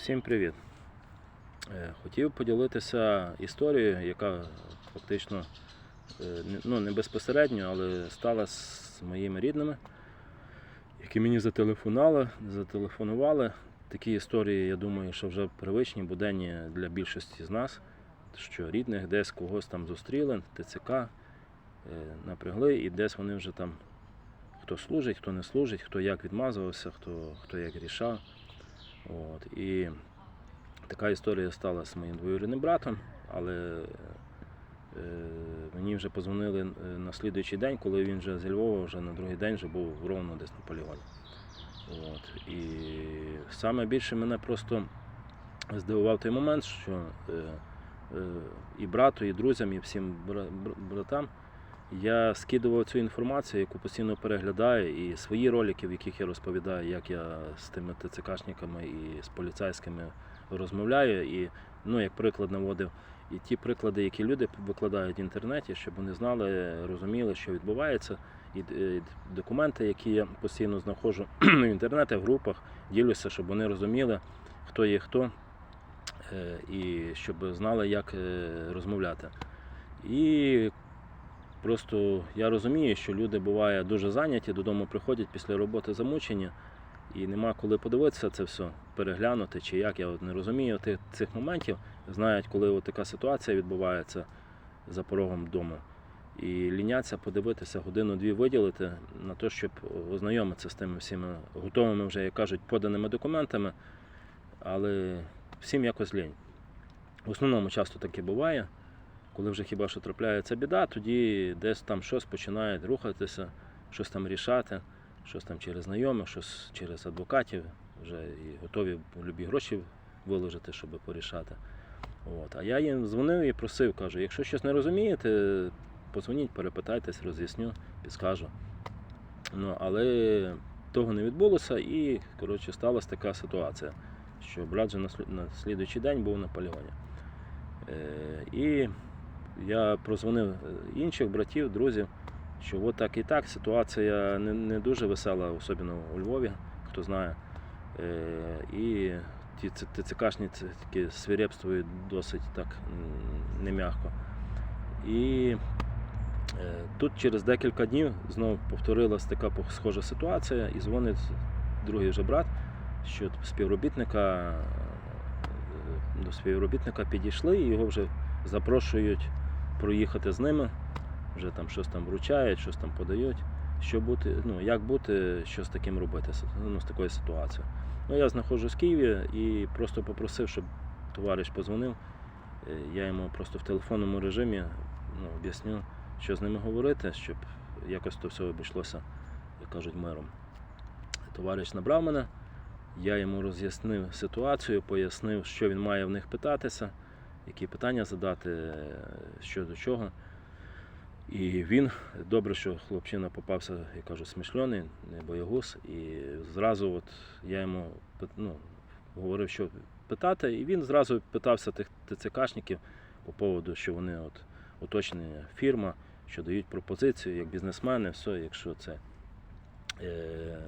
Всім привіт! Е, Хотів поділитися історією, яка фактично е, ну, не безпосередньо, але стала з моїми рідними, які мені зателефонували, зателефонували. Такі історії, я думаю, що вже привичні, буденні для більшості з нас, що рідних десь когось там зустріли, ТЦК е, напрягли, і десь вони вже там хто служить, хто не служить, хто як відмазувався, хто, хто як рішав. От. І така історія стала з моїм двоюрідним братом, але е, мені вже позвонили е, на слідуючий день, коли він вже зі Львова, вже на другий день вже був ровно десь на полігоні. От. І саме більше мене просто здивував той момент, що е, е, і брату, і друзям, і всім бра- бр- братам я скидував цю інформацію, яку постійно переглядаю, і свої ролики, в яких я розповідаю, як я з тими ТЦКшниками і з поліцейськими розмовляю. І ну, як приклад наводив, і ті приклади, які люди викладають в інтернеті, щоб вони знали, розуміли, що відбувається. І е, документи, які я постійно знаходжу в інтернеті, в групах, ділюся, щоб вони розуміли, хто є хто, е, і щоб знали, як е, розмовляти. І Просто я розумію, що люди буває дуже зайняті, додому приходять після роботи замучені, і нема коли подивитися це все, переглянути чи як. Я от не розумію тих, цих моментів. Знають, коли от така ситуація відбувається за порогом дому. І ліняться подивитися годину-дві виділити на те, щоб ознайомитися з тими всіми готовими вже, як кажуть, поданими документами, але всім якось лінь. В основному часто таке буває. Коли вже хіба що трапляється біда, тоді десь там щось починає рухатися, щось там рішати, щось там через знайомих, щось через адвокатів, вже і готові любі гроші виложити, щоб порішати. От. А я їм дзвонив і просив, кажу, якщо щось не розумієте, позвоніть, перепитайтесь, роз'ясню, підскажу. Ну, але того не відбулося і коротше, сталася така ситуація, що брат на на слідуючий день був на полігоні. Е, і я прозвонив е, інших братів, друзів, що от так і так ситуація не, не дуже весела, особливо у Львові, хто знає. Е, і ті ТЦКшні такі свирепствують досить так м, нем'яко. І е, тут через декілька днів знову повторилась така схожа ситуація, і дзвонить другий вже брат, що співробітника до співробітника підійшли і його вже запрошують проїхати з ними, вже там щось там вручають, щось там подають. Що бути, ну як бути, що з таким робити, ну, з такою ситуацією. Ну, я знаходжусь в Києві і просто попросив, щоб товариш позвонив. Е, Я йому просто в телефонному режимі ну, об'ясню, що з ними говорити, щоб якось то все обійшлося, як кажуть, миром. Товариш набрав мене, я йому роз'яснив ситуацію, пояснив, що він має в них питатися які питання задати, е, що до чого. І він, добре, що хлопчина попався, я кажу, смішльоний, не боягуз. І зразу от я йому ну, говорив, що питати, і він зразу питався тих ТЦКшників по поводу, що вони от уточнення фірма, що дають пропозицію як бізнесмени, все, якщо це. е,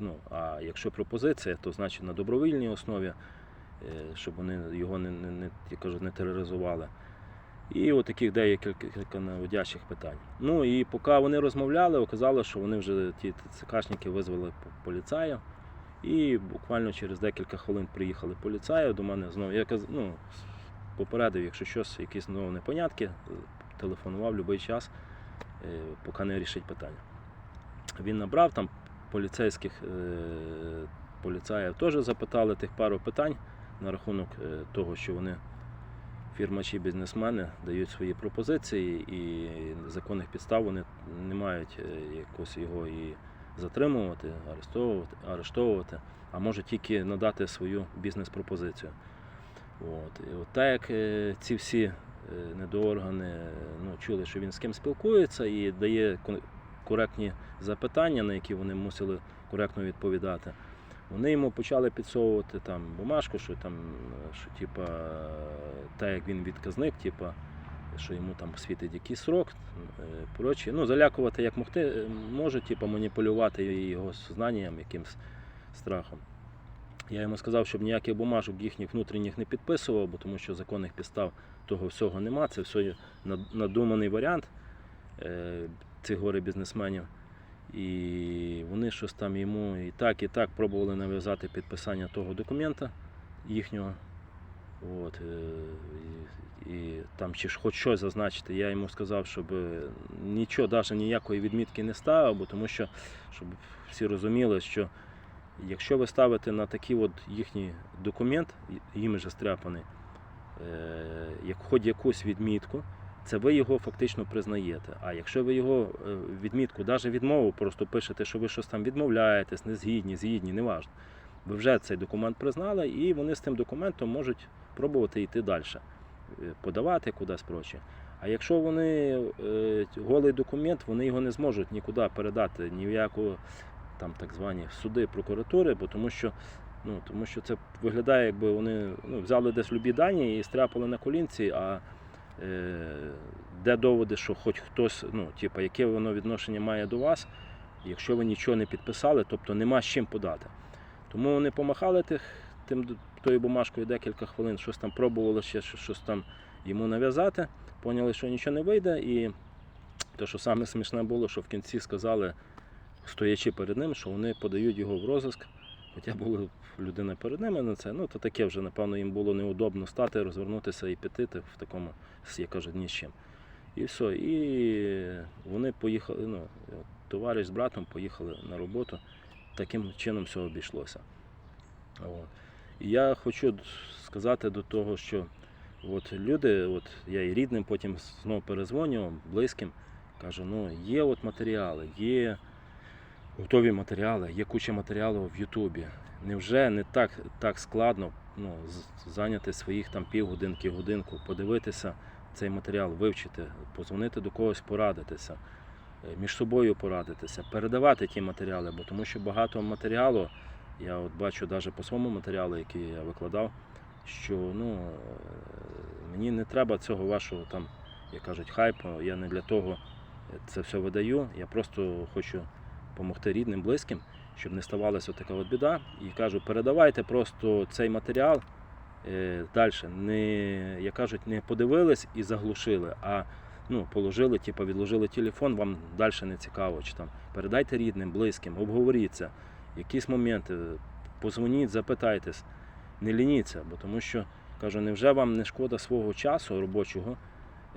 Ну, а якщо пропозиція, то значить на добровільній основі щоб вони його не, не, не, я кажу, не тероризували. І от таких декілька наводящих питань. Ну і поки вони розмовляли, оказалось, що вони вже ті ЦКшники визвали по- поліцая. І буквально через декілька хвилин приїхали поліцаї до мене знову. Я каз, ну, попередив, якщо щось, якісь знову непонятки, е, телефонував будь-який час, е, поки не рішить питання. Він набрав там поліцейських е, поліцаїв теж запитали тих пару питань на рахунок е, того, що вони фірма чи бізнесмени дають свої пропозиції і законних підстав вони не мають е, якось його і затримувати, арештовувати, арештовувати, а можуть тільки надати свою бізнес-пропозицію. От. І от так як е, ці всі недооргани ну, чули, що він з ким спілкується і дає коректні запитання, на які вони мусили коректно відповідати. Вони йому почали підсовувати там бумажку, що там, що типа, так як він відказник, типа, що йому там світить якийсь срок, е, прочі. Ну, залякувати як могти, е, можуть, типа, маніпулювати його знанням, якимсь страхом. Я йому сказав, щоб ніяких бумажок їхніх внутрішніх не підписував, бо тому що законних підстав того всього нема. Це все надуманий варіант е, цих горе бізнесменів. І вони щось там йому і так, і так пробували нав'язати підписання того документа їхнього. От, е, і, і там чи ж хоч щось зазначити, я йому сказав, щоб е, нічого, навіть ніякої відмітки не ставив, бо тому що, щоб всі розуміли, що якщо ви ставите на такий от їхній документ, їм же стряпаний, е, як хоч якусь відмітку, це ви його фактично признаєте. А якщо ви його е, відмітку, навіть відмову, просто пишете, що ви щось там відмовляєтесь, не згідні, згідні, неважно. Ви вже цей документ признали, і вони з тим документом можуть пробувати йти далі, подавати кудись проче. А якщо вони е, голий документ, вони його не зможуть нікуди передати, ні в яку там так звані суди, прокуратури, бо тому що, ну, тому що це виглядає, якби вони ну, взяли десь любі дані і стряпали на колінці, а е, де доводи, що хоч хтось, ну, типу, яке воно відношення має до вас, якщо ви нічого не підписали, тобто нема з чим подати. Тому вони помахали тих, тим, тою бумажкою декілька хвилин, щось там пробували ще щось там йому нав'язати, поняли, що нічого не вийде. І те, що саме смішне було, що в кінці сказали, стоячи перед ним, що вони подають його в розиск. Хоча була людина перед ними на це, ну то таке вже, напевно, їм було неудобно стати, розвернутися і піти в такому, я кажу, ні з чим. І все. І вони поїхали, ну, товариш з братом поїхали на роботу. Таким чином все обійшлося. От. І я хочу сказати до того, що от люди, от я і рідним потім знову перезвонював, близьким, кажу, ну є от матеріали, є готові матеріали, є куча матеріалів в Ютубі. Невже не так, так складно ну, зайняти своїх там півгодинки, годинку, подивитися цей матеріал, вивчити, позвонити до когось, порадитися, е, між собою порадитися, передавати ті матеріали, бо тому що багато матеріалу, я от бачу навіть по своєму матеріалу, який я викладав, що ну, е, мені не треба цього вашого там, як кажуть, хайпу. Я не для того це все видаю. Я просто хочу допомогти рідним, близьким, щоб не ставалася така от біда. І кажу, передавайте просто цей матеріал е, далі. Не, як кажуть, не подивились і заглушили, а ну, положили, типу, відложили телефон, вам далі не цікаво. Чи там передайте рідним, близьким, обговоріться, якісь моменти, позвоніть, запитайтесь, не лініться, бо тому що кажу, невже вам не шкода свого часу робочого?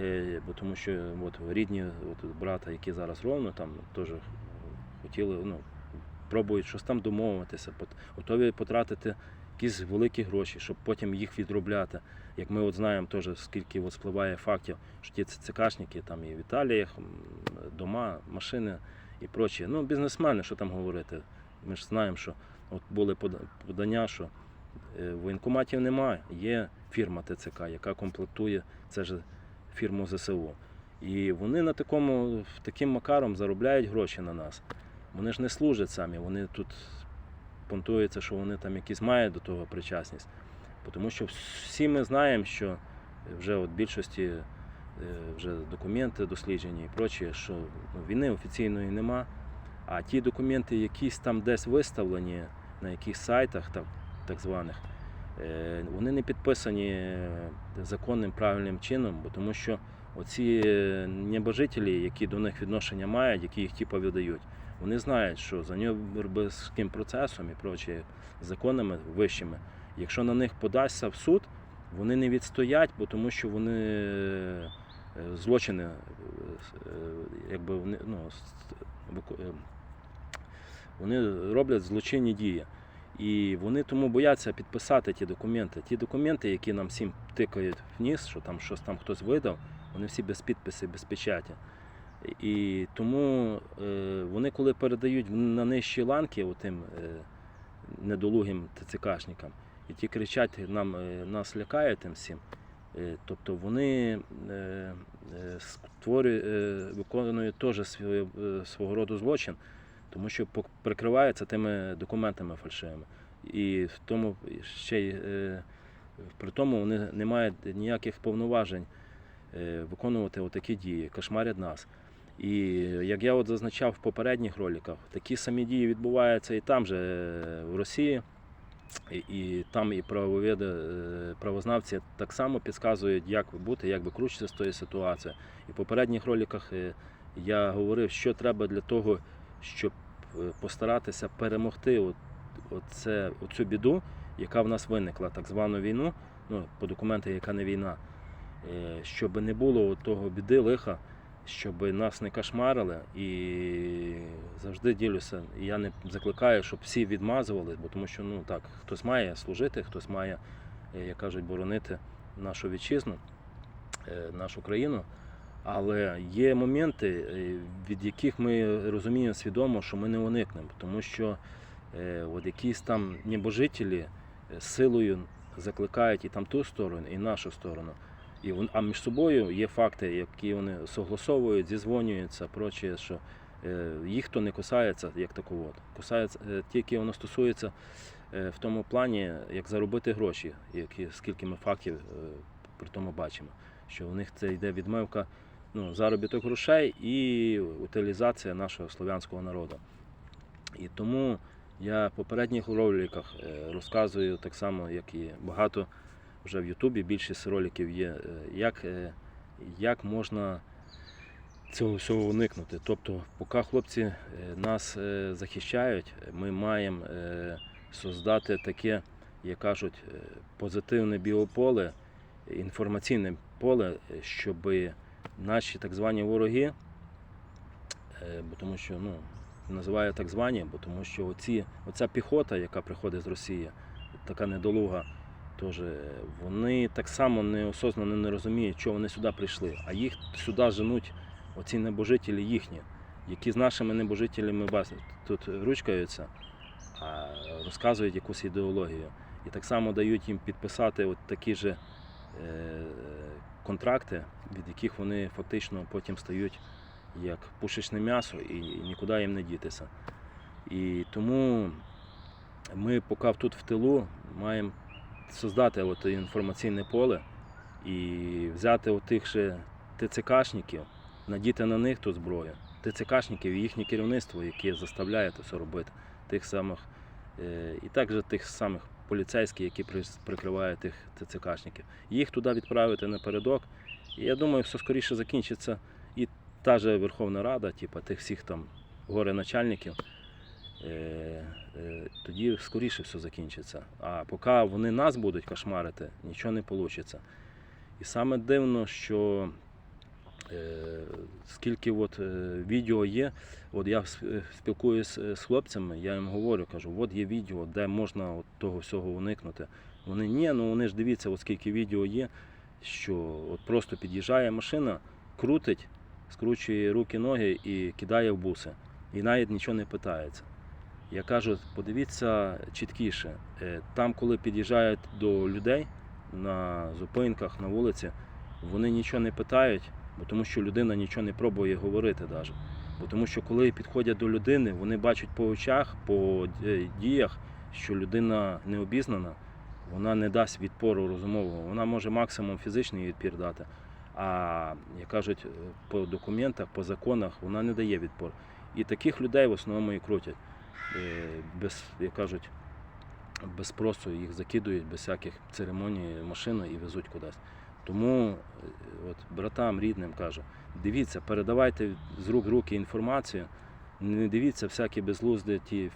Е, бо тому що от, рідні от, брата, які зараз ровно, там теж хотіли, ну, пробують щось там домовитися, готові потратити якісь великі гроші, щоб потім їх відробляти. Як ми от знаємо, теж скільки от спливає фактів, що ті ЦКшники там і в Італіях, дома, машини і прочі. Ну, бізнесмени, що там говорити. Ми ж знаємо, що от були подання, що е, воєнкоматів немає, є фірма ТЦК, яка комплектує це ж фірму ЗСУ. І вони на такому, таким макаром заробляють гроші на нас. Вони ж не служать самі, вони тут понтуються, що вони там якісь мають до того причасність. Тому що всі ми знаємо, що вже от більшості е, вже документи досліджені і прочі, що ну, війни офіційної нема. А ті документи, якісь там десь виставлені на якихось сайтах, так, так званих, е, вони не підписані е, законним правильним чином, бо тому що оці небожителі, які до них відношення мають, які їх типу видають, вони знають, що за Нюрнберзьким процесом і прочі законами вищими, якщо на них подасться в суд, вони не відстоять, бо тому що вони е, злочини, е, е, якби ну, вони роблять злочинні дії. І вони тому бояться підписати ті документи. Ті документи, які нам всім тикають в ніс, що там щось там хтось видав, вони всі без підпису, без печаті. І тому е, вони, коли передають на нижчі ланки отим е, недолугим ТЦКшникам, і ті кричать, нам, е, нас лякають тим всім, тобто вони створюють, виконують теж свого, роду злочин, тому що прикриваються тими документами фальшивими. І в тому ще й при тому вони не мають ніяких повноважень виконувати отакі дії, кошмарять нас. І як я от зазначав в попередніх роликах, такі самі дії відбуваються і там же е, в Росії. І, і там і е, правознавці так само підказують, як бути, як викручитися з тої ситуації. І в попередніх роликах е, я говорив, що треба для того, щоб постаратися перемогти от, оце, оцю біду, яка в нас виникла, так звану війну, ну, по документах, яка не війна, щоб не було того біди, лиха, щоб нас не кошмарили. І завжди ділюся. Я не закликаю, щоб всі відмазували, бо тому що ну так, хтось має служити, хтось має, е, як кажуть, боронити нашу вітчизну, е, нашу країну. Але є моменти, е, від яких ми розуміємо свідомо, що ми не уникнемо, тому що от якісь там небожителі силою закликають і там ту сторону, і нашу сторону. І вон- а між собою є факти, які вони согласовують, зізвонюються, проче, що е, їх то не кусається як такого. Кусається е, тільки воно стосується е, в тому плані, як заробити гроші, які, скільки ми фактів е, при тому бачимо, що у них це йде відмивка ну, заробіток грошей і утилізація нашого слов'янського народу. І тому я в попередніх роликах е, розказую так само, як і багато вже в Ютубі, більшість роликів є, е, як, е, як можна цього всього уникнути. Тобто, поки хлопці е, нас захищають, ми маємо создати таке, як кажуть, позитивне біополе, інформаційне поле, щоб наші так звані вороги, бо тому що ну, називаю так звані, бо тому що оці, оця піхота, яка приходить з Росії, така недолуга, теж, е, вони так само неосознано не розуміють, що вони сюди прийшли, а їх сюди женуть оці небожителі їхні, які з нашими небожителями тут ручкаються, а розказують якусь ідеологію. І так само дають їм підписати от такі же е, контракти, від яких вони фактично потім стають як пушечне м'ясо і нікуди їм не дітися. І тому ми поки тут в тилу маємо создати от інформаційне поле і взяти отих же ТЦКшників, надіти на них ту зброю, ТЦКшників і їхнє керівництво, яке заставляє це все робити, тих самих, е, і також тих самих поліцейських, які при- прикривають тих ТЦКшників. Їх туди відправити напередок. І я думаю, все скоріше закінчиться. І та же Верховна Рада, типу, тих всіх там горе-начальників, тоді скоріше все закінчиться. А поки вони нас будуть кошмарити, нічого не вийде. І саме дивно, що е, скільки от, е, відео є, от я спілкуюся з хлопцями, я їм говорю, кажу, от є відео, де можна от того всього уникнути. Вони ні, ну вони ж дивіться, от скільки відео є, що от просто під'їжджає машина, крутить, скручує руки, ноги і кидає в буси. І навіть нічого не питається. Я кажу, подивіться чіткіше. Е, Там, коли під'їжджають до людей на зупинках, на вулиці, вони нічого не питають, бо тому що людина нічого не пробує говорити навіть. Бо тому що коли підходять до людини, вони бачать по очах, по е, діях, що людина не обізнана, вона не дасть відпору розумового. Вона може максимум фізичний відпір дати. А як кажуть, е, по документах, по законах вона не дає відпор. І таких людей в основному і крутять. Е, Без, як кажуть, без спросу їх закидують без всяких церемоній машиною і везуть кудись. Тому е, от, братам, рідним кажу, дивіться, передавайте з рук в руки інформацію, не дивіться всякі безглузді ті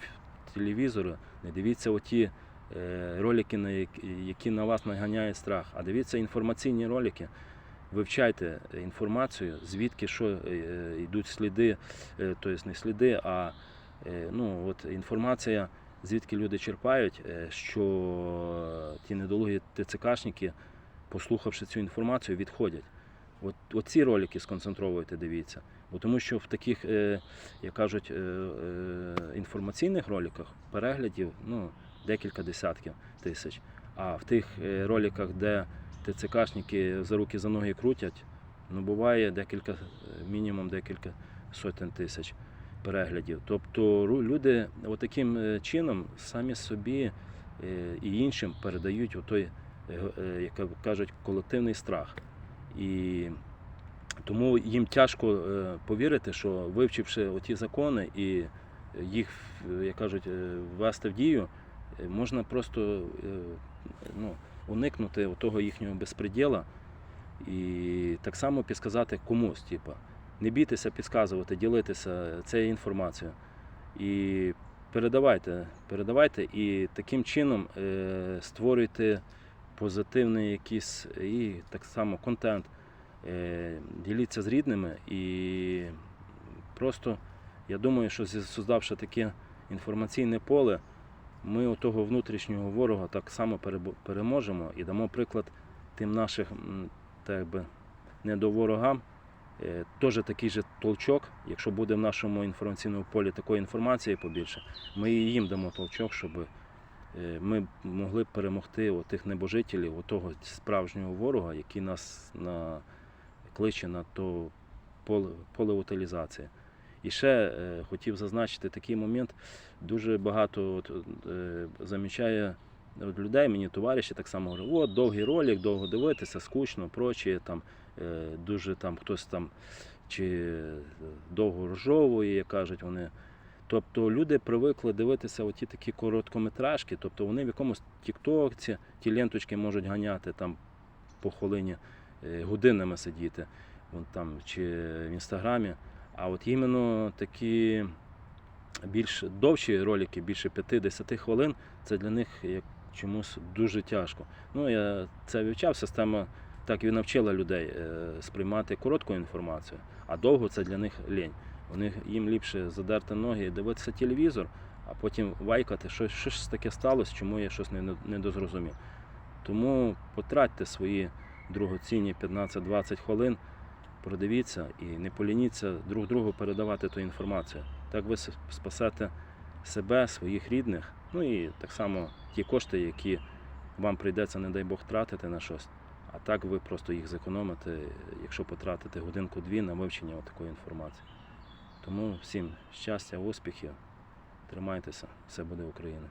телевізори, не дивіться оті е, ролики, на які, на вас наганяють страх, а дивіться інформаційні ролики. Вивчайте інформацію, звідки що е, йдуть сліди, тобто не сліди, а ну, от інформація, звідки люди черпають, е, що ті недолугі ТЦКшники, послухавши цю інформацію, відходять. От, от ці ролики сконцентровуйте, дивіться. Бо тому що в таких, е, як кажуть, е, е, інформаційних роликах переглядів ну, декілька десятків тисяч. А в тих е, роликах, де ТЦКшники за руки за ноги крутять, ну буває декілька, е, мінімум декілька сотень тисяч переглядів. Тобто люди таким е, чином самі собі е, і іншим передають отой, е, як кажуть, колективний страх. І тому їм тяжко повірити, що вивчивши оті закони і їх, як кажуть, ввести в дію, можна просто ну, уникнути того їхнього безпреділа і так само підказати комусь. Типу. Не бійтеся підказувати, ділитися цією інформацією. І передавайте, передавайте і таким чином е, створюйте позитивний якийсь і так само контент. Е, діліться з рідними і просто я думаю, що создавши таке інформаційне поле, ми у того внутрішнього ворога так само переможемо і дамо приклад тим наших м, так би, недоворогам. Е, Теж такий же толчок, якщо буде в нашому інформаційному полі такої інформації побільше, ми і їм дамо толчок, щоб е, ми могли перемогти тих небожителів, того справжнього ворога, який нас на, кличе на то поле, поле утилізації. І ще е, хотів зазначити такий момент. Дуже багато от, замічає от людей, мені товариші так само говорять, от довгий ролик, довго дивитися, скучно, прочі, там, дуже там хтось там чи довго розжовує, як кажуть вони. Тобто люди привикли дивитися оті такі короткометражки, тобто вони в якомусь тіктокці ті ленточки можуть ганяти там по хвилині е, годинами сидіти вон там, чи в інстаграмі. А от іменно такі більш довші ролики, більше 5-10 хвилин, це для них як чомусь дуже тяжко. Ну, я це вивчав, система так і навчила людей е, сприймати коротку інформацію, а довго це для них лінь. Вони їм ліпше задерти ноги і дивитися телевізор, а потім вайкати, що, що ж таке сталося, чому я щось не, не дозрозумів. Тому потратьте свої другоцінні 15-20 хвилин, продивіться і не полініться друг другу передавати ту інформацію. Так ви спасете себе, своїх рідних, ну і так само ті кошти, які вам прийдеться, не дай Бог, тратити на щось. А так ви просто їх зекономите, якщо потратите годинку-дві на вивчення такої інформації. Тому всім щастя, успіхів, тримайтеся, все буде Україна.